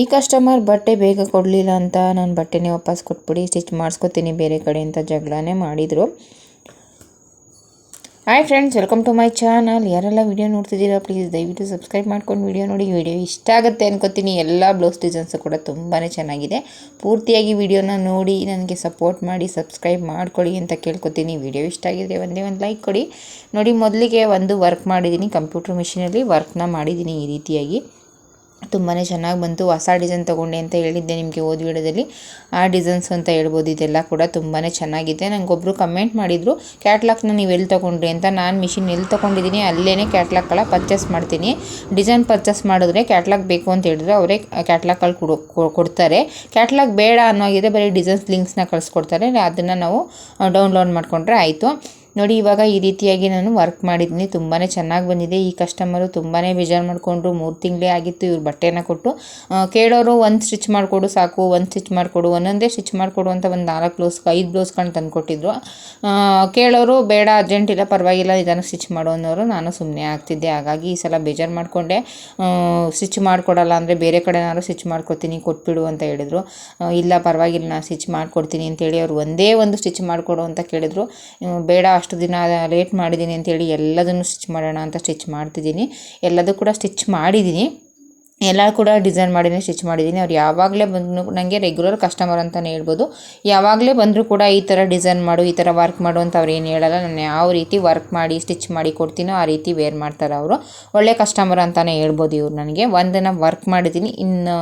ಈ ಕಸ್ಟಮರ್ ಬಟ್ಟೆ ಬೇಗ ಕೊಡಲಿಲ್ಲ ಅಂತ ನಾನು ಬಟ್ಟೆನೇ ವಾಪಸ್ ಕೊಟ್ಬಿಡಿ ಸ್ಟಿಚ್ ಮಾಡಿಸ್ಕೊತೀನಿ ಬೇರೆ ಕಡೆ ಅಂತ ಜಗಳನೇ ಮಾಡಿದರು. Hi friends welcome to my channel ಯಾರೆಲ್ಲ ವೀಡಿಯೋ ನೋಡ್ತಿದ್ದೀರಾ ಪ್ಲೀಸ್ ದಯವಿಟ್ಟು ಸಬ್ಸ್ಕ್ರೈಬ್ ಮಾಡ್ಕೊಂಡು ವೀಡಿಯೋ ನೋಡಿ. ವೀಡಿಯೋ ಇಷ್ಟ ಆಗುತ್ತೆ ಅನ್ಕೋತೀನಿ. ಎಲ್ಲ ಬ್ಲೌಸ್ ಡಿಸೈನ್ಸು ಕೂಡ ತುಂಬಾ ಚೆನ್ನಾಗಿದೆ. ಪೂರ್ತಿಯಾಗಿ ವಿಡಿಯೋನ ನೋಡಿ, ನನಗೆ ಸಪೋರ್ಟ್ ಮಾಡಿ ಸಬ್ಸ್ಕ್ರೈಬ್ ಮಾಡ್ಕೊಳ್ಳಿ ಅಂತ ಕೇಳ್ಕೊತೀನಿ. ವಿಡಿಯೋ ಇಷ್ಟ ಆಗಿದ್ರೆ ಒಂದೇ ಒಂದು ಲೈಕ್ ಕೊಡಿ. ನೋಡಿ, ಮೊದಲಿಗೆ ಒಂದು ವರ್ಕ್ ಮಾಡಿದ್ದೀನಿ. ಕಂಪ್ಯೂಟರ್ ಮಿಷಿನಲ್ಲಿ ವರ್ಕ್ನ ಮಾಡಿದ್ದೀನಿ ಈ ರೀತಿಯಾಗಿ. ತುಂಬಾ ಚೆನ್ನಾಗಿ ಬಂತು. ಹೊಸ ಡಿಸೈನ್ ತೊಗೊಂಡೆ ಅಂತ ಹೇಳಿದ್ದೆ ನಿಮಗೆ ಓದ್ ವಿಡಿಯೋದಲ್ಲಿ. ಆ ಡಿಸೈನ್ಸ್ ಅಂತ ಹೇಳ್ಬೋದು, ಇದೆಲ್ಲ ಕೂಡ ತುಂಬಾ ಚೆನ್ನಾಗಿದೆ. ನನಗೊಬ್ಬರು ಕಮೆಂಟ್ ಮಾಡಿದರು ಕ್ಯಾಟ್ಲಾಗ್ನ ನೀವು ಎಲ್ಲಿ ತೊಗೊಂಡ್ರಿ? ಅಂತ. ನಾನು ಮಿಷಿನ್ ಎಲ್ಲಿ ತೊಗೊಂಡಿದ್ದೀನಿ ಅಲ್ಲೇ ಕ್ಯಾಟ್ಲಾಗ್ಗಳ ಪರ್ಚೇಸ್ ಮಾಡ್ತೀನಿ. ಡಿಸೈನ್ ಪರ್ಚೇಸ್ ಮಾಡಿದ್ರೆ ಕ್ಯಾಟ್ಲಾಗ್ ಬೇಕು ಅಂತ ಹೇಳಿದ್ರೆ, ಅವರೇ ಕ್ಯಾಟ್ಲಾಗಲ್ಲಿ ಕೊಡು ಕೊಡ್ತಾರೆ. ಕ್ಯಾಟ್ಲಾಗ್ ಬೇಡ ಅನ್ನೋಗಿದೆ ಬರೀ ಡಿಸೈನ್ಸ್ ಲಿಂಕ್ಸ್ನ ಕಳಿಸ್ಕೊಡ್ತಾರೆ. ಅದನ್ನು ನಾವು ಡೌನ್ಲೋಡ್ ಮಾಡಿಕೊಂಡ್ರೆ ಆಯಿತು. ನೋಡಿ, ಇವಾಗ ಈ ರೀತಿಯಾಗಿ ನಾನು ವರ್ಕ್ ಮಾಡಿದ್ದೀನಿ. ತುಂಬಾ ಚೆನ್ನಾಗಿ ಬಂದಿದೆ. ಈ ಕಸ್ಟಮರು ತುಂಬಾ ಬೇಜಾರು ಮಾಡಿಕೊಂಡ್ರು. ಮೂರು ತಿಂಗಳೇ ಆಗಿತ್ತು ಇವ್ರು ಬಟ್ಟೆನ ಕೊಟ್ಟು. ಕೇಳೋರು ಒಂದು ಸ್ಟಿಚ್ ಮಾಡಿಕೊಡು ಸಾಕು, ಒಂದು ಸ್ಟಿಚ್ ಮಾಡಿಕೊಡು, ಒಂದೊಂದೇ ಸ್ಟಿಚ್ ಮಾಡಿಕೊಡು ಅಂತ ಒಂದು ನಾಲ್ಕು ಬ್ಲೌಸ್ ಐದು ಬ್ಲೌಸ್ಗಳನ್ನ ತಂದು ಕೊಟ್ಟಿದ್ರು ಕೇಳೋರು ಬೇಡ ಅರ್ಜೆಂಟ್ ಇಲ್ಲ, ಪರವಾಗಿಲ್ಲ, ಇದನ್ನು ಸ್ಟಿಚ್ ಮಾಡು ಅನ್ನೋರು ನಾನು ಸುಮ್ಮನೆ ಆಗ್ತಿದ್ದೆ. ಹಾಗಾಗಿ ಈ ಸಲ ಬೇಜಾರು ಮಾಡಿಕೊಂಡೆ. ಸ್ಟಿಚ್ ಮಾಡಿಕೊಡಲ್ಲ ಅಂದರೆ ಬೇರೆ ಕಡೆ ನಾನು ಸ್ಟಿಚ್ ಮಾಡ್ಕೊತೀನಿ, ಕೊಟ್ಬಿಡು ಅಂತ ಹೇಳಿದರು. ಇಲ್ಲ, ಪರವಾಗಿಲ್ಲ ನಾನು ಸ್ಟಿಚ್ ಮಾಡಿಕೊಡ್ತೀನಿ ಅಂತೇಳಿ ಅವರು ಒಂದೇ ಒಂದು ಸ್ಟಿಚ್ ಮಾಡಿಕೊಡು ಅಂತ ಕೇಳಿದರು. ಬೇಡ ಅಷ್ಟು ದಿನ ಲೇಟ್ ಮಾಡಿದ್ದೀನಿ ಅಂತೇಳಿ ಎಲ್ಲದನ್ನು ಸ್ಟಿಚ್ ಮಾಡೋಣ ಅಂತ ಸ್ಟಿಚ್ ಮಾಡ್ತಿದ್ದೀನಿ. ಎಲ್ಲದೂ ಕೂಡ ಸ್ಟಿಚ್ ಮಾಡಿದ್ದೀನಿ. ಎಲ್ಲ ಕೂಡ ಡಿಸೈನ್ ಮಾಡಿನೇ ಸ್ಟಿಚ್ ಮಾಡಿದ್ದೀನಿ. ಅವ್ರು ಯಾವಾಗಲೇ ಬಂದು ನನಗೆ ರೆಗ್ಯುಲರ್ ಕಸ್ಟಮರ್ ಅಂತಲೇ ಹೇಳ್ಬೋದು. ಯಾವಾಗಲೇ ಬಂದರೂ ಕೂಡ ಈ ಥರ ಡಿಸೈನ್ ಮಾಡು, ಈ ಥರ ವರ್ಕ್ ಮಾಡು ಅಂತ ಅವ್ರು ಏನು ಹೇಳಲ್ಲ. ನಾನು ಯಾವ ರೀತಿ ವರ್ಕ್ ಮಾಡಿ ಸ್ಟಿಚ್ ಮಾಡಿ ಕೊಡ್ತೀನೋ ಆ ರೀತಿ ವೇರ್ ಮಾಡ್ತಾರೆ ಅವರು. ಒಳ್ಳೆ ಕಸ್ಟಮರ್ ಅಂತಲೇ ಹೇಳ್ಬೋದು ಇವ್ರು ನನಗೆ. ಒಂದನ್ನು ವರ್ಕ್ ಮಾಡಿದ್ದೀನಿ, ಇನ್ನು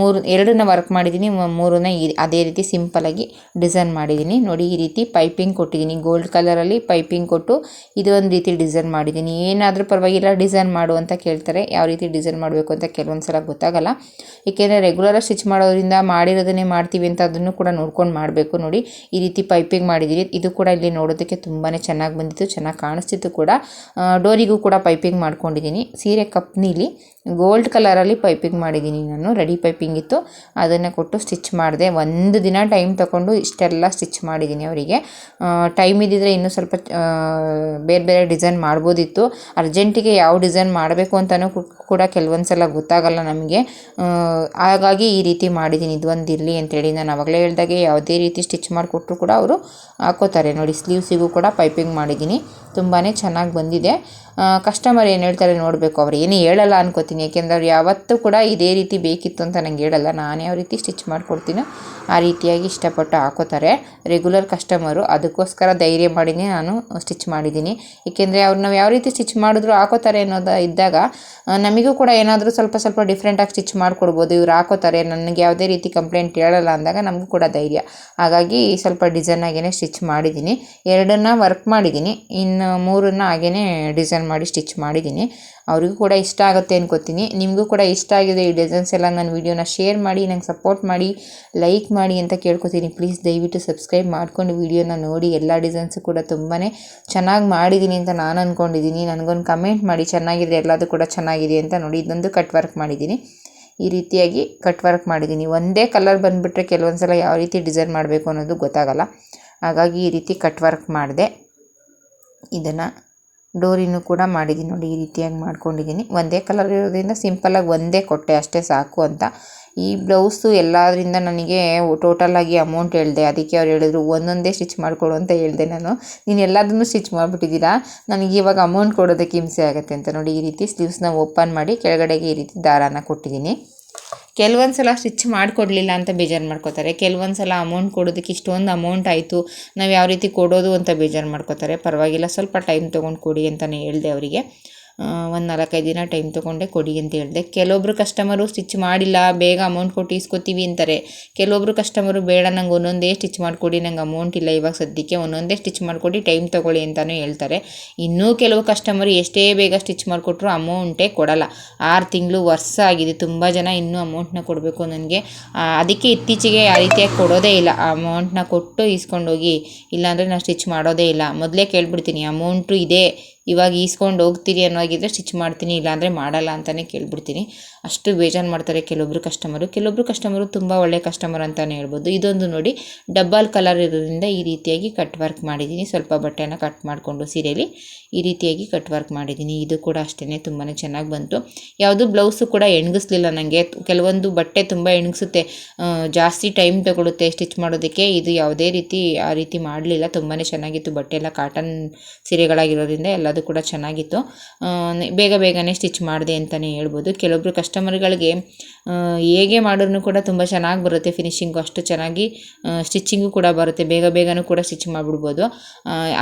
ಮೂರು, ಎರಡನ್ನ ವರ್ಕ್ ಮಾಡಿದ್ದೀನಿ ಮೂರನ್ನ ಅದೇ ರೀತಿ ಸಿಂಪಲಾಗಿ ಡಿಸೈನ್ ಮಾಡಿದ್ದೀನಿ. ನೋಡಿ ಈ ರೀತಿ ಪೈಪಿಂಗ್ ಕೊಟ್ಟಿದ್ದೀನಿ. ಗೋಲ್ಡ್ ಕಲರಲ್ಲಿ ಪೈಪಿಂಗ್ ಕೊಟ್ಟು ಇದೊಂದು ರೀತಿ ಡಿಸೈನ್ ಮಾಡಿದ್ದೀನಿ. ಏನಾದರೂ ಪರವಾಗಿಲ್ಲ ಡಿಸೈನ್ ಮಾಡು ಅಂತ ಕೇಳ್ತಾರೆ. ಯಾವ ರೀತಿ ಡಿಸೈನ್ ಮಾಡಬೇಕು ಅಂತ ಕೆಲವೊಂದು ಗೊತ್ತಾಗಲ್ಲ. ಏಕೆಂದರೆ ರೆಗ್ಯುಲರಾಗಿ ಸ್ಟಿಚ್ ಮಾಡೋದ್ರಿಂದ ಮಾಡಿರೋದನ್ನೇ ಮಾಡ್ತೀವಿ ಅಂತ ಅದನ್ನು ಕೂಡ ನೋಡ್ಕೊಂಡು ಮಾಡಬೇಕು ನೋಡಿ. ಈ ರೀತಿ ಪೈಪಿಂಗ್ ಮಾಡಿದ್ದೀರಿ. ಇದು ಕೂಡ ಇಲ್ಲಿ ನೋಡೋದಕ್ಕೆ ತುಂಬಾ ಚೆನ್ನಾಗಿ ಬಂದಿತ್ತು, ಚೆನ್ನಾಗಿ ಕಾಣಿಸ್ತಿತ್ತು ಕೂಡ. ಡೋರಿಗೂ ಕೂಡ ಪೈಪಿಂಗ್ ಮಾಡ್ಕೊಂಡಿದ್ದೀನಿ. ಸೀರೆ ಕಪ್ನಿಲಿ ಗೋಲ್ಡ್ ಕಲರಲ್ಲಿ ಪೈಪಿಂಗ್ ಮಾಡಿದ್ದೀನಿ ನಾನು. ರೆಡಿ ಪೈಪಿಂಗ್ ಇತ್ತು. ಅದನ್ನು ಕೊಟ್ಟು ಸ್ಟಿಚ್ ಮಾಡಿದೆ. ಒಂದು ದಿನ ಟೈಮ್ ತಗೊಂಡು ಇಷ್ಟೆಲ್ಲ ಸ್ಟಿಚ್ ಮಾಡಿದ್ದೀನಿ ಅವರಿಗೆ. ಟೈಮ್ ಇದ್ದಿದ್ರೆ ಇನ್ನೂ ಸ್ವಲ್ಪ ಬೇರೆ ಬೇರೆ ಡಿಸೈನ್ ಮಾಡ್ಬೋದಿತ್ತು. ಅರ್ಜೆಂಟಿಗೆ ಯಾವ ಡಿಸೈನ್ ಮಾಡಬೇಕು ಅಂತಲೂ ಕೂಡ ಕೆಲವೊಂದು ಸಲ ಗೊತ್ತಾಗಲ್ಲ ನಮಗೆ. ಹಾಗಾಗಿ ಈ ರೀತಿ ಮಾಡಿದ್ದೀನಿ, ಇದು ಒಂದು ಇರಲಿ ಅಂತೇಳಿ ನಾನು ಆವಾಗಲೇ ಹೇಳ್ದಾಗೆ ಯಾವುದೇ ರೀತಿ ಸ್ಟಿಚ್ ಮಾಡಿಕೊಟ್ರು ಕೂಡ ಅವರು ಹಾಕೋತಾರೆ. ನೋಡಿ ಸ್ಲೀವ್ಸಿಗೂ ಕೂಡ ಪೈಪಿಂಗ್ ಮಾಡಿದ್ದೀನಿ. ತುಂಬಾ ಚೆನ್ನಾಗಿ ಬಂದಿದೆ. ಕಸ್ಟಮರ್ ಏನು ಹೇಳ್ತಾರೆ ನೋಡಬೇಕು. ಅವ್ರು ಏನು ಹೇಳಲ್ಲ ಅನ್ಕೋತೀನಿ. ಯಾಕೆಂದ್ರೆ ಅವ್ರು ಯಾವತ್ತೂ ಕೂಡ ಇದೇ ರೀತಿ ಬೇಕಿತ್ತು ಅಂತ ನಂಗೆ ಹೇಳಲ್ಲ. ನಾನು ಯಾವ ರೀತಿ ಸ್ಟಿಚ್ ಮಾಡಿಕೊಡ್ತೀನೋ. ಆ ರೀತಿಯಾಗಿ ಇಷ್ಟಪಟ್ಟು ಹಾಕೋತಾರೆ. ರೆಗ್ಯುಲರ್ ಕಸ್ಟಮರು ಅದಕ್ಕೋಸ್ಕರ ಧೈರ್ಯ ಮಾಡಿನೇ ನಾನು ಸ್ಟಿಚ್ ಮಾಡಿದ್ದೀನಿ. ಏಕೆಂದರೆ ಅವ್ರು ನಾವು ಯಾವ ರೀತಿ ಸ್ಟಿಚ್ ಮಾಡಿದ್ರು ಹಾಕೋತಾರೆ ಅನ್ನೋದು ಇದ್ದಾಗ ನಮಗೂ ಕೂಡ ಏನಾದರೂ ಸ್ವಲ್ಪ ಸ್ವಲ್ಪ ಡಿಫ್ರೆಂಟಾಗಿ ಸ್ಟಿಚ್ ಮಾಡಿಕೊಡ್ಬೋದು. ಇವ್ರು ಹಾಕೋತಾರೆ, ನನಗೆ ಯಾವುದೇ ರೀತಿ ಕಂಪ್ಲೇಂಟ್ ಹೇಳಲ್ಲ ಅಂದಾಗ ನಮಗೂ ಕೂಡ ಧೈರ್ಯ. ಹಾಗಾಗಿ ಸ್ವಲ್ಪ ಡಿಸೈನ್ ಆಗೇ ಸ್ಟಿಚ್ ಮಾಡಿದ್ದೀನಿ. ಎರಡನ್ನ ವರ್ಕ್ ಮಾಡಿದ್ದೀನಿ. ಇನ್ನು ಮೂರನ್ನ ಹಾಗೇ ಡಿಸೈನ್ ಮಾಡಿ ಸ್ಟಿಚ್ ಮಾಡಿದ್ದೀನಿ. ಅವರಿಗೂ ಕೂಡ ಇಷ್ಟ ಆಗುತ್ತೆ ಅನ್ಕೋತೀನಿ. ನಿಮಗೂ ಕೂಡ ಇಷ್ಟ ಆಗಿದೆ ಈ ಡಿಸೈನ್ಸ್ ಎಲ್ಲ ನನ್ನ ವೀಡಿಯೋನ ಶೇರ್ ಮಾಡಿ, ನಂಗೆ ಸಪೋರ್ಟ್ ಮಾಡಿ, ಲೈಕ್ ಮಾಡಿ ಅಂತ ಕೇಳ್ಕೊತೀನಿ. ಪ್ಲೀಸ್ ದಯವಿಟ್ಟು ಸಬ್ಸ್ಕ್ರೈಬ್ ಮಾಡ್ಕೊಂಡು ವೀಡಿಯೋನ ನೋಡಿ. ಎಲ್ಲ ಡಿಸೈನ್ಸು ಕೂಡ ತುಂಬಾ ಚೆನ್ನಾಗಿ ಮಾಡಿದ್ದೀನಿ ಅಂತ ನಾನು ಅಂದ್ಕೊಂಡಿದ್ದೀನಿ ನನಗೊಂದು ಕಮೆಂಟ್ ಮಾಡಿ ಚೆನ್ನಾಗಿದೆ ಎಲ್ಲದೂ ಕೂಡ ಚೆನ್ನಾಗಿದೆ ಅಂತ ನೋಡಿ. ಇದೊಂದು ಕಟ್ ವರ್ಕ್ ಮಾಡಿದ್ದೀನಿ. ಈ ರೀತಿಯಾಗಿ ಕಟ್ ವರ್ಕ್ ಮಾಡಿದ್ದೀನಿ. ಒಂದೇ ಕಲರ್ ಬಂದುಬಿಟ್ರೆ ಕೆಲವೊಂದು ಸಲ ಯಾವ ರೀತಿ ಡಿಸೈನ್ ಮಾಡಬೇಕು ಅನ್ನೋದು ಗೊತ್ತಾಗಲ್ಲ. ಹಾಗಾಗಿ ಈ ರೀತಿ ಕಟ್ ವರ್ಕ್ ಮಾಡಿದೆ. ಇದನ್ನು ಡೋರಿನೂ ಕೂಡ ಮಾಡಿದ್ದೀನಿ ನೋಡಿ, ಈ ರೀತಿಯಾಗಿ ಮಾಡ್ಕೊಂಡಿದ್ದೀನಿ. ಒಂದೇ ಕಲರ್ ಇರೋದ್ರಿಂದ ಸಿಂಪಲ್ಲಾಗಿ ಒಂದೇ ಕೊಟ್ಟೆ, ಅಷ್ಟೇ ಸಾಕು ಅಂತ. ಈ ಬ್ಲೌಸು ಎಲ್ಲದರಿಂದ ನನಗೆ ಟೋಟಲಾಗಿ ಅಮೌಂಟ್ ಹೇಳಿದೆ. ಅದಕ್ಕೆ ಅವ್ರು ಹೇಳಿದ್ರು, ಒಂದೊಂದೇ ಸ್ಟಿಚ್ ಮಾಡಿಕೊಡು ಅಂತ ಹೇಳಿದೆ ನಾನು. ನೀನು ಎಲ್ಲದನ್ನು ಸ್ಟಿಚ್ ಮಾಡಿಬಿಟ್ಟಿದ್ದೀರಾ? ನನಗೆ ಇವಾಗ ಅಮೌಂಟ್ ಕೊಡೋದಕ್ಕೆ ಹಿಂಸೆ ಆಗುತ್ತೆ ಅಂತ ನೋಡಿ, ಈ ರೀತಿ ಸ್ಲೀವ್ಸ್ನ ಓಪನ್ ಮಾಡಿ ಕೆಳಗಡೆಗೆ ಈ ರೀತಿ ದಾರಾನ ಕೊಟ್ಟಿದ್ದೀನಿ. ಕೆಲವೊಂದು ಸಲ ಸ್ಟಿಚ್ ಮಾಡಿಕೊಡ್ಲಿಲ್ಲ ಅಂತ ಬೇಜಾರು ಮಾಡ್ಕೋತಾರೆ. ಕೆಲವೊಂದು ಸಲ ಅಮೌಂಟ್ ಕೊಡೋದಕ್ಕೆ ಇಷ್ಟೊಂದು ಅಮೌಂಟ್ ಆಯಿತು, ನಾವು ಯಾವ ರೀತಿ ಕೊಡೋದು ಅಂತ ಬೇಜಾರು ಮಾಡ್ಕೋತಾರೆ. ಪರವಾಗಿಲ್ಲ, ಸ್ವಲ್ಪ ಟೈಮ್ ತೊಗೊಂಡು ಕೊಡಿ ಅಂತಲೇ ಹೇಳಿದೆ ಅವರಿಗೆ. ಒಂದು ನಾಲ್ಕೈದು ದಿನ ಟೈಮ್ ತೊಗೊಂಡೆ, ಕೊಡಿ ಅಂತ ಹೇಳಿದೆ. ಕೆಲವೊಬ್ರು ಕಸ್ಟಮರು ಸ್ಟಿಚ್ ಮಾಡಿಲ್ಲ, ಬೇಗ ಅಮೌಂಟ್ ಕೊಟ್ಟು ಇಸ್ಕೊತೀವಿ ಅಂತಾರೆ. ಕೆಲವೊಬ್ರು ಕಸ್ಟಮರು ಬೇಡ, ನಂಗೆ ಒಂದೊಂದೇ ಸ್ಟಿಚ್ ಮಾಡಿಕೊಡಿ, ನಂಗೆ ಅಮೌಂಟ್ ಇಲ್ಲ ಇವಾಗ ಸದ್ಯಕ್ಕೆ, ಒಂದೊಂದೇ ಸ್ಟಿಚ್ ಮಾಡಿಕೊಡಿ ಟೈಮ್ ತೊಗೊಳ್ಳಿ ಅಂತಲೂ ಹೇಳ್ತಾರೆ. ಇನ್ನೂ ಕೆಲವು ಕಸ್ಟಮರು ಎಷ್ಟೇ ಬೇಗ ಸ್ಟಿಚ್ ಮಾಡಿಕೊಟ್ರು ಅಮೌಂಟೇ ಕೊಡಲ್ಲ. ಆರು ತಿಂಗಳು ವರ್ಷ ಆಗಿದೆ, ತುಂಬ ಜನ ಇನ್ನೂ ಅಮೌಂಟ್ನ ಕೊಡಬೇಕು ನನಗೆ. ಅದಕ್ಕೆ ಇತ್ತೀಚೆಗೆ ಆ ರೀತಿಯಾಗಿ ಕೊಡೋದೇ ಇಲ್ಲ. ಅಮೌಂಟ್ನ ಕೊಟ್ಟು ಇಸ್ಕೊಂಡೋಗಿ, ಇಲ್ಲಾಂದರೆ ನಾನು ಸ್ಟಿಚ್ ಮಾಡೋದೇ ಇಲ್ಲ. ಮೊದಲೇ ಕೇಳ್ಬಿಡ್ತೀನಿ ಅಮೌಂಟು ಇದೆ. ಇವಾಗ ಈಸ್ಕೊಂಡು ಹೋಗ್ತೀರಿ ಅನ್ನೋಗಿದ್ರೆ ಸ್ಟಿಚ್ ಮಾಡ್ತೀನಿ, ಇಲ್ಲಾಂದರೆ ಮಾಡಲ್ಲ ಅಂತಲೇ ಕೇಳ್ಬಿಡ್ತೀನಿ. ಅಷ್ಟು ಬೇಜಾರು ಮಾಡ್ತಾರೆ ಕೆಲವೊಬ್ರು ಕಸ್ಟಮರು ಕೆಲವೊಬ್ರು ಕಸ್ಟಮರು ತುಂಬ ಒಳ್ಳೆ ಕಸ್ಟಮರ್ ಅಂತಲೇ ಹೇಳ್ಬೋದು. ಇದೊಂದು ನೋಡಿ ಡಬ್ಬಲ್ ಕಲರ್ ಇರೋದ್ರಿಂದ ಈ ರೀತಿಯಾಗಿ ಕಟ್ ವರ್ಕ್ ಮಾಡಿದ್ದೀನಿ. ಸ್ವಲ್ಪ ಬಟ್ಟೆನ ಕಟ್ ಮಾಡಿಕೊಂಡು ಸೀರೆಯಲ್ಲಿ ಈ ರೀತಿಯಾಗಿ ಕಟ್ ವರ್ಕ್ ಮಾಡಿದ್ದೀನಿ. ಇದು ಕೂಡ ಅಷ್ಟೇ ತುಂಬಾ ಚೆನ್ನಾಗಿ ಬಂತು. ಯಾವುದು ಬ್ಲೌಸು ಕೂಡ ಎಣ್ಗಿಸ್ಲಿಲ್ಲ ನನಗೆ ಕೆಲವೊಂದು ಬಟ್ಟೆ ತುಂಬ ಎಣ್ಗಿಸುತ್ತೆ. ಜಾಸ್ತಿ ಟೈಮ್ ತಗೊಳುತ್ತೆ ಸ್ಟಿಚ್ ಮಾಡೋದಕ್ಕೆ. ಇದು ಯಾವುದೇ ರೀತಿ ಆ ರೀತಿ ಮಾಡಲಿಲ್ಲ. ತುಂಬಾ ಚೆನ್ನಾಗಿತ್ತು. ಬಟ್ಟೆ ಎಲ್ಲ ಕಾಟನ್ ಸೀರೆಗಳಾಗಿರೋದ್ರಿಂದ ಎಲ್ಲದೂ ಕೂಡ ಚೆನ್ನಾಗಿತ್ತು. ಬೇಗ ಬೇಗನೆ ಸ್ಟಿಚ್ ಮಾಡಿದೆ ಅಂತಲೇ ಹೇಳ್ಬೋದು. ಕೆಲವೊಬ್ರು ಕಸ್ಟಮರ್ಗಳಿಗೆ ಹೇಗೆ ಮಾಡಿದ್ರು ಕೂಡ ತುಂಬ ಚೆನ್ನಾಗಿ ಬರುತ್ತೆ ಫಿನಿಷಿಂಗು ಅಷ್ಟು ಚೆನ್ನಾಗಿ ಸ್ಟಿಚ್ಚಿಂಗು ಕೂಡ ಬರುತ್ತೆ. ಬೇಗ ಬೇಗನೂ ಕೂಡ ಸ್ಟಿಚ್ ಮಾಡಿಬಿಡ್ಬೋದು.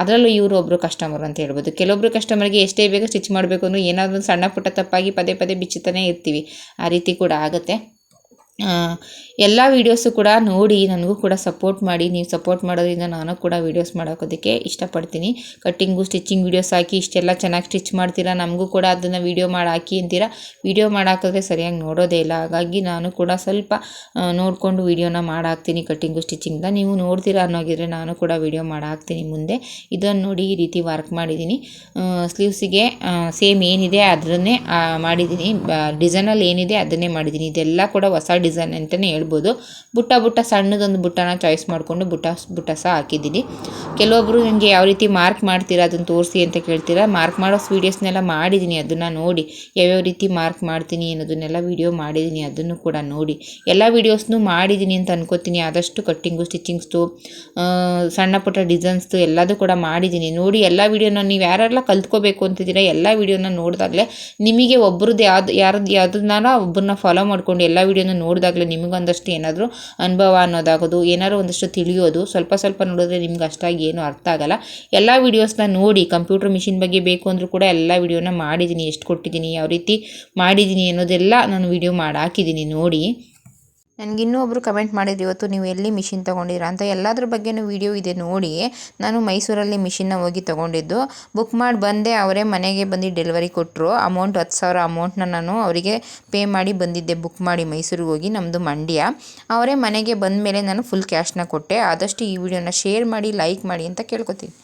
ಅದರಲ್ಲೂ ಇವರು ಒಬ್ಬರು ಕಸ್ಟಮರ್ ಅಂತ ಹೇಳ್ಬೋದು. ಕೆಲವೊಬ್ರು ಕಸ್ಟಮರ್ಗೆ ಎಷ್ಟೇ ಬೇಗ ಸ್ಟಿಚ್ ಮಾಡಬೇಕು ಅಂದರೂ ಏನಾದರೂ ಸಣ್ಣ ಪುಟ್ಟ ತಪ್ಪಾಗಿ ಪದೇ ಪದೇ ಬಿಚ್ಚುತ್ತಾನೆ ಇರ್ತೀವಿ. ಆ ರೀತಿ ಕೂಡ ಆಗುತ್ತೆ. ಎಲ್ಲ ವೀಡಿಯೋಸು ಕೂಡ ನೋಡಿ ನನಗೂ ಕೂಡ ಸಪೋರ್ಟ್ ಮಾಡಿ, ನೀವು ಸಪೋರ್ಟ್ ಮಾಡೋದ್ರಿಂದ ನಾನು ಕೂಡ ವೀಡಿಯೋಸ್ ಮಾಡೋಕೋದಕ್ಕೆ ಇಷ್ಟಪಡ್ತೀನಿ. ಕಟ್ಟಿಂಗು ಸ್ಟಿಚಿಂಗ್ ವೀಡಿಯೋಸ್ ಹಾಕಿ ಇಷ್ಟೆಲ್ಲ ಚೆನ್ನಾಗಿ ಸ್ಟಿಚ್ ಮಾಡ್ತೀರಾ, ನಮಗೂ ಕೂಡ ಅದನ್ನು ವೀಡಿಯೋ ಮಾಡಿ ಹಾಕಿ ಅಂತೀರಾ ವೀಡಿಯೋ ಮಾಡಾಕಿದ್ರೆ ಸರಿಯಾಗಿ ನೋಡೋದೇ ಇಲ್ಲ. ಹಾಗಾಗಿ ನಾನು ಕೂಡ ಸ್ವಲ್ಪ ನೋಡಿಕೊಂಡು ವೀಡಿಯೋನ ಮಾಡಾಕ್ತೀನಿ ಕಟ್ಟಿಂಗು ಸ್ಟಿಚಿಂಗ್ನ ನೀವು ನೋಡ್ತೀರಾ ಅನ್ನೋಗಿದ್ರೆ ನಾನು ಕೂಡ ವೀಡಿಯೋ ಮಾಡಾಕ್ತೀನಿ ಮುಂದೆ. ಇದನ್ನು ನೋಡಿ ಈ ರೀತಿ ವರ್ಕ್ ಮಾಡಿದ್ದೀನಿ. ಸ್ಲೀವ್ಸಿಗೆ ಸೇಮ್ ಏನಿದೆ ಅದನ್ನೇ ಮಾಡಿದ್ದೀನಿ. ಡಿಸೈನಲ್ಲಿ ಏನಿದೆ, ಅದನ್ನೇ ಮಾಡಿದ್ದೀನಿ. ಇದೆಲ್ಲ ಕೂಡ ಹೊಸ ಡಿಸೈನ್ ಅಂತಲೇ ಹೇಳ್ಬೋದು. ಬುಟ್ಟ ಬುಟ್ಟ ಸಣ್ಣದೊಂದು ಬುಟ್ಟನ ಚಾಯ್ಸ್ ಮಾಡಿಕೊಂಡು ಬುಟ್ಟ ಬುಟ್ಟ ಸಹ ಹಾಕಿದ್ದೀನಿ. ಕೆಲವೊಬ್ಬರು ನನಗೆ ಯಾವ ರೀತಿ ಮಾರ್ಕ್ ಮಾಡ್ತೀರಾ ಅದನ್ನು ತೋರಿಸಿ ಅಂತ ಕೇಳ್ತೀರಾ? ಮಾರ್ಕ್ ಮಾಡೋ ವೀಡಿಯೋಸ್ನೆಲ್ಲ ಮಾಡಿದ್ದೀನಿ, ಅದನ್ನು ನೋಡಿ. ಯಾವ್ಯಾವ ರೀತಿ ಮಾರ್ಕ್ ಮಾಡ್ತೀನಿ ಅನ್ನೋದನ್ನೆಲ್ಲ ವೀಡಿಯೋ ಮಾಡಿದ್ದೀನಿ, ಅದನ್ನು ಕೂಡ ನೋಡಿ. ಎಲ್ಲ ವೀಡಿಯೋಸ್ನೂ ಮಾಡಿದ್ದೀನಿ ಅಂತ ಅನ್ಕೋತೀನಿ. ಆದಷ್ಟು ಕಟ್ಟಿಂಗು ಸ್ಟಿಚಿಂಗ್ಸ್ದು ಸಣ್ಣ ಪುಟ್ಟ ಡಿಸೈನ್ಸ್ದು ಎಲ್ಲದೂ ಕೂಡ ಮಾಡಿದ್ದೀನಿ. ನೋಡಿ, ಎಲ್ಲ ವೀಡಿಯೋನ ನೀವು ಯಾರೆಲ್ಲ ಕಲ್ತ್ಕೋಬೇಕು ಅಂತಿದ್ದೀರಾ, ಎಲ್ಲ ವೀಡಿಯೋನ ನೋಡಿದಾಗಲೇ ನಿಮಗೆ ಒಬ್ಬರದ್ದು ಯಾವ್ದು ಯಾರದ್ದು ಯಾವ್ದನ್ನ ಒಬ್ಬರನ್ನ ಫಾಲೋ ಮಾಡ್ಕೊಂಡು ಎಲ್ಲ ವೀಡಿಯೋನ ನೋಡಿದಾಗಲೇ ನಿಮಗೊಂದಷ್ಟು ಏನಾದರೂ ಅನುಭವ ಅನ್ನೋದಾಗೋದು, ಏನಾದ್ರು ಒಂದಷ್ಟು ತಿಳಿಯೋದು, ಸ್ವಲ್ಪ ಸ್ವಲ್ಪ ನೋಡಿದ್ರೆ ನಿಮ್ಗೆ ಅಷ್ಟಾಗಿ ಏನು ಅರ್ಥ ಆಗಲ್ಲ. ಎಲ್ಲ ವೀಡಿಯೋಸ್ನ ನೋಡಿ ಕಂಪ್ಯೂಟರ್ ಮಿಷಿನ್ ಬಗ್ಗೆ ಬೇಕು ಅಂದರೂ ಕೂಡ ಎಲ್ಲ ವೀಡಿಯೋನ ಮಾಡಿದ್ದೀನಿ, ಎಷ್ಟು ಕೊಟ್ಟಿದ್ದೀನಿ, ಯಾವ ರೀತಿ ಮಾಡಿದ್ದೀನಿ ಅನ್ನೋದೆಲ್ಲ ನಾನು ವೀಡಿಯೋ ಮಾಡಿ ಹಾಕಿದ್ದೀನಿ ನೋಡಿ. ನನಗೆ ಇನ್ನೂ ಒಬ್ಬರು ಕಮೆಂಟ್ ಮಾಡಿದ್ರು, ಇವತ್ತು ನೀವು ಎಲ್ಲಿ ಮಿಷಿನ್ ತೊಗೊಂಡಿರಾ ಅಂತ ಎಲ್ಲದ್ರ ಬಗ್ಗೆನೂ ವೀಡಿಯೋ ಇದೆ ನೋಡಿ. ನಾನು ಮೈಸೂರಲ್ಲಿ ಮಿಷಿನ್ನ ಹೋಗಿ ತೊಗೊಂಡಿದ್ದು. ಬುಕ್ ಮಾಡಿ ಬಂದೆ, ಅವರೇ ಮನೆಗೆ ಬಂದು ಡೆಲಿವರಿ ಕೊಟ್ಟರು ಅಮೌಂಟ್ ಹತ್ತು ಸಾವಿರ ಅಮೌಂಟ್ನ ನಾನು ಅವರಿಗೆ ಪೇ ಮಾಡಿ ಬಂದಿದ್ದೆ ಬುಕ್ ಮಾಡಿ ಮೈಸೂರಿಗೆ ಹೋಗಿ ನಮ್ಮದು ಮಂಡ್ಯ. ಅವರೇ ಮನೆಗೆ ಬಂದ ಮೇಲೆ ನಾನು ಫುಲ್ ಕ್ಯಾಶ್ನ ಕೊಟ್ಟೆ. ಆದಷ್ಟು ಈ ವಿಡಿಯೋನ ಶೇರ್ ಮಾಡಿ ಲೈಕ್ ಮಾಡಿ ಅಂತ ಕೇಳ್ಕೊತೀನಿ.